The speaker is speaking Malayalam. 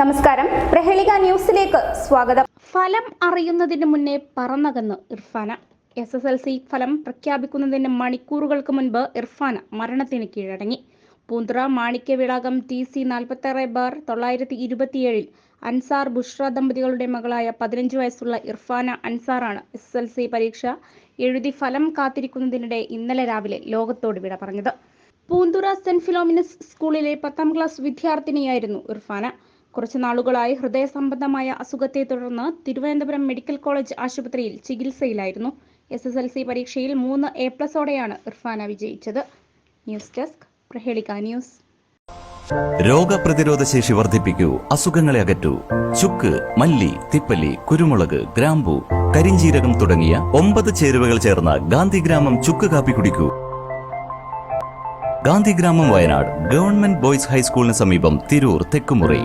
നമസ്കാരം. പ്രഹേളിക ന്യൂസിലേക്ക് സ്വാഗതം. ഫലം അറിയുന്നതിന് മുന്നേ പറന്നകന്ന് Irfana. S S L C ഫലം പ്രഖ്യാപിക്കുന്നതിന് മണിക്കൂറുകൾക്ക് മുൻപ് ഇർഫാന മരണത്തിന് കീഴടങ്ങി. പൂന്തുറ മാണിക്യവിളാകം ടി സി നാൽപ്പത്തി ബാർ തൊള്ളായിരത്തി ഇരുപത്തിയേഴിൽ അൻസാർ ബുഷ്ര ദമ്പതികളുടെ മകളായ പതിനഞ്ച് വയസ്സുള്ള ഇർഫാന അൻസാറാണ് എസ് എൽ സി പരീക്ഷ എഴുതി ഫലം കാത്തിരിക്കുന്നതിനിടെ ഇന്നലെ രാവിലെ ലോകത്തോട് വിട പറഞ്ഞത്. പൂന്തുറ സെന്റ് ഫിലോമിനസ് സ്കൂളിലെ പത്താം ക്ലാസ് വിദ്യാർത്ഥിനിയായിരുന്നു ഇർഫാന. കുറച്ചു നാളുകളായി ഹൃദയ സംബന്ധമായ അസുഖത്തെ തുടർന്ന് തിരുവനന്തപുരം മെഡിക്കൽ കോളേജ് ആശുപത്രിയിൽ ചികിത്സയിലായിരുന്നു. എസ് എസ് എൽ സി പരീക്ഷയിൽ മൂന്ന് എ പ്ലസോടെയാണ് ഇർഫാന വിജയിച്ചത്. News desk Prahelika news. രോഗപ്രതിരോധ ശേഷി വർദ്ധിപ്പിക്കൂ അസുഖങ്ങളെ അകറ്റൂ. ചുക്ക് മല്ലി തിപ്പല്ലി കുരുമുളക് ഗ്രാമ്പു കരിഞ്ചീരകം തുടങ്ങിയ ഒമ്പത് ചേരുവകൾ ചേർന്ന ഗാന്ധിഗ്രാമം ചുക്ക് കാപ്പി കുടിക്കൂ. ഗാന്ധിഗ്രാമം വയനാട് ഗവൺമെന്റ് ബോയ്സ് ഹൈസ്കൂളിന് സമീപം തിരൂർ തെക്കുമുറി.